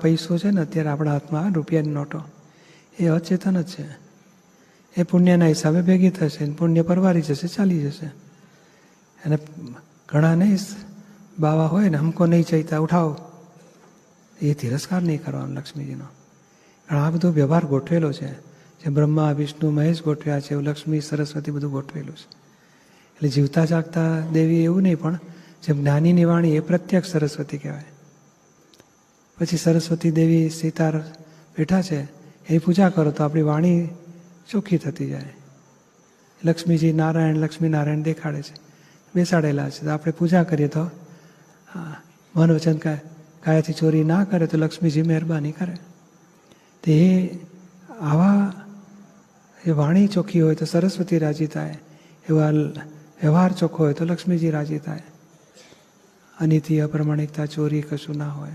પૈસો છે ને અત્યારે આપણા હાથમાં, રૂપિયાની નોટો. એ અચેતન જ છે. એ પુણ્યના હિસાબે ભેગી થશે પુણ્ય પરવારી જશે, ચાલી જશે. અને ઘણા નહીં, બાવા હોય ને હમકો નહીં ચાહીતા ઉઠાવો એ તિરસ્કાર નહીં કરવાનો લક્ષ્મીજીનો. ઘણા બધો વ્યવહાર ગોઠવેલો છે. જે બ્રહ્મા, વિષ્ણુ, મહેશ ગોઠવ્યા છે, એવું લક્ષ્મી, સરસ્વતી બધું ગોઠવેલું છે. એટલે જીવતા જાગતા દેવી એવું નહીં, પણ જેમ જ્ઞાનીની વાણી એ પ્રત્યક્ષ સરસ્વતી કહેવાય. પછી સરસ્વતી દેવી સીતાર બેઠા છે એ પૂજા કરો તો આપણી વાણી ચોખ્ખી થતી જાય. લક્ષ્મીજી નારાયણ લક્ષ્મી નારાયણ દેખાડે છે બેસાડેલા છે. તો આપણે પૂજા કરીએ તો હા, મન વચન કાય કાયાથી ચોરી ના કરે તો લક્ષ્મીજી મહેરબાની કરે. તે આવા એ વાણી ચોખ્ખી હોય તો સરસ્વતી રાજી થાય. એવા વ્યવહાર ચોખ્ખો હોય તો લક્ષ્મીજી રાજી થાય. અનિતિ અપ્રમાણિકતા ચોરી કશું ના હોય.